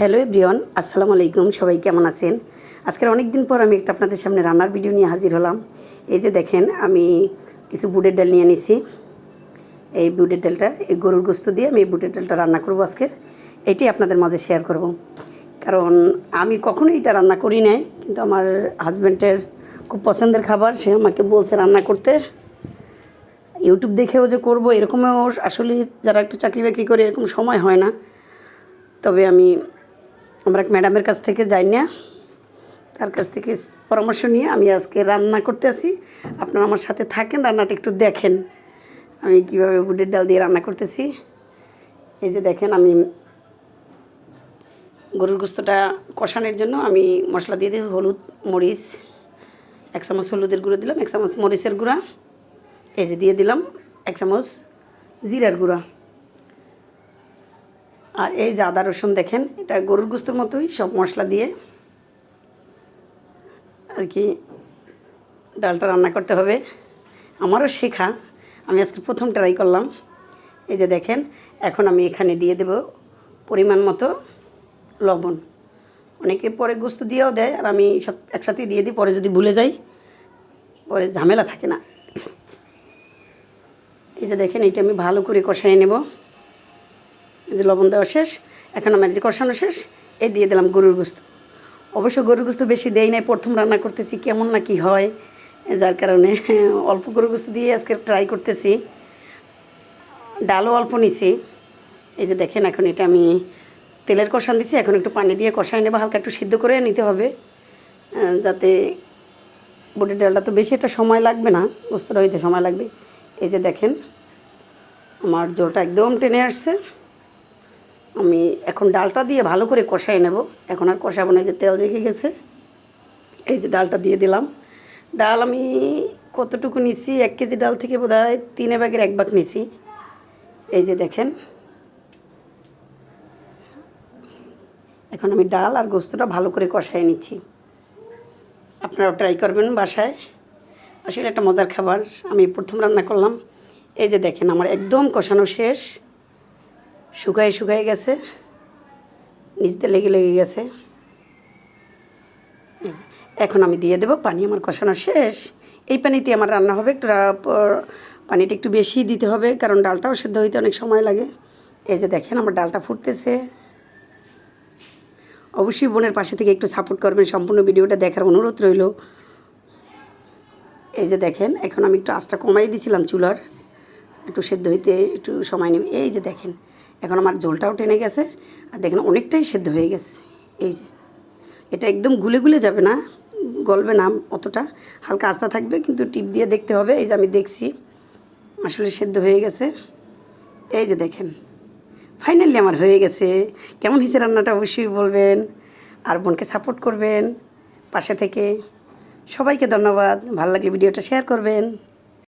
Hello everyone, আসসালামু আলাইকুম, সবাই কেমন আছেন? আজকের অনেক দিন পর আমি একটা আপনাদের সামনে রান্নার ভিডিও নিয়ে হাজির হলাম। এই যে দেখেন, আমি কিছু বুটের ডাল নিয়ে নিছি। এই বুটের ডালটা, এই গরুর গোস্ত দিয়ে আমি এই বুটের ডালটা রান্না করব আজকের এটাই আপনাদের মাঝে শেয়ার করব। কারণ আমি কখনো এটা রান্না করি নাই, কিন্তু আমার হাজব্যান্ডের খুব পছন্দের খাবার, সে আমাকে বলছে রান্না করতে। ইউটিউব দেখেও যে করব, এরকমও আসলে যারা একটু চাকরি বাকরি করে, এরকম সময় হয় না। তবে আমি আমরা এক ম্যাডামের কাছ থেকে যাই না, তার কাছ থেকে পরামর্শ নিয়ে আমি আজকে রান্না করতে আসি। আপনারা আমার সাথে থাকেন, রান্নাটা একটু দেখেন। আমি কীভাবে বুটের ডাল দিয়ে রান্না করতেছি। এই যে দেখেন, আমি গরুর গোস্তটা কষানোর জন্য আমি মশলা দিয়ে দিই, হলুদ, মরিচ, এক চামচ হলুদের গুঁড়ো দিলাম, এক চামচ মরিচের গুঁড়া। এই যে দিয়ে দিলাম, এক চামচ জিরার গুঁড়া। আর এই যে আদা রসুন দেখেন, এটা গরুর গোস্তর মতোই, সব মশলা দিয়ে আর কি ডালটা রান্না করতে হবে। আমারও শেখা, আমি আজকে প্রথম ট্রাই করলাম। এই যে দেখেন, এখন আমি এখানে দিয়ে দেব পরিমাণ মতো লবণ। অনেকে পরে গোস্ত দিয়েও দেয়, আর আমি সব একসাথে দিয়ে দিই, পরে যদি ভুলে যাই, পরে ঝামেলা থাকে না। এই যে দেখেন, এইটা আমি ভালো করে কষাই নেব। যে লবণ দেওয়া শেষ এখন আমার যে কষানো শেষ এই দিয়ে দিলাম গরুর গোস্ত। অবশ্য গরুর গোস্ত বেশি দেই নাই, প্রথম রান্না করতেছি, কেমন না কি হয় যার কারণে অল্প গরুর গোস্ত দিয়ে আজকে ট্রাই করতেছি। ডালও অল্প নিছি। এই যে দেখেন, এখন এটা আমি তেলের কষান দিছি, এখন একটু পানি দিয়ে কষাই নেব, হালকা একটু সিদ্ধ করে নিতে হবে যাতে বুটের ডালটা তো বেশি একটা সময় লাগবে না, গোস্তটা হইতে সময় লাগবে। এই যে দেখেন, আমার জলটা একদম টেনে আসছে। আমি এখন ডালটা দিয়ে ভালো করে কষাই নেব। এখন আর কষাবো না যে তেল জেগে গেছে। এই যে ডালটা দিয়ে দিলাম। ডাল আমি কতটুকু নিছি? এক কেজি ডাল থেকে বোধ হয় তিন ভাগের এক ভাগ নিছি। এই যে দেখেন। এখন আমি ডাল আর গোস্তটা ভালো করে কষাই নিচ্ছি। আপনারাও ট্রাই করবেন বাসায়। আসলে একটা মজার খাবার। আমি প্রথম রান্না করলাম। এই যে দেখেন, আমার একদম কষানো শেষ। শুকায় শুকায় গেছে। নিচতে লেগে লেগে গেছে। এখন আমি দিয়ে দেবো, পানি আমার কষানো শেষ। এই পানিতে আমার রান্না হবে, একটু পানিটা একটু বেশি দিতে হবে, কারণ ডালটাও সেদ্ধ হইতে অনেক সময় লাগে। এই যে দেখেন আমার ডালটা ফুটতেছে। অবশ্যই বোনের পাশে থেকে একটু সাপোর্ট করবেন, সম্পূর্ণ ভিডিওটা দেখার অনুরোধ রইল। এই যে দেখেন, এখন আমি একটু আঁচটা কমাই দিয়েছিলাম চুলার। একটু সেদ্ধ হইতে একটু সময় নেবে। এই যে দেখেন এখন আমার ঝোলটাও টেনে গেছে, আর দেখেন অনেকটাই সেদ্ধ হয়ে গেছে। এই যে, এটা একদম গুলে গুলে যাবে না, গলবে না অতটা, হালকা আস্তা থাকবে, কিন্তু টিপ দিয়ে দেখতে হবে। এই যে আমি দেখছি, আসলে সেদ্ধ হয়ে গেছে। এই যে দেখেন ফাইনালি আমার হয়ে গেছে। কেমন হয়েছে রান্নাটা অবশ্যই বলবেন, আর বোনকে সাপোর্ট করবেন পাশে থেকে। সবাইকে ধন্যবাদ, ভালো লাগলে ভিডিওটা শেয়ার করবেন।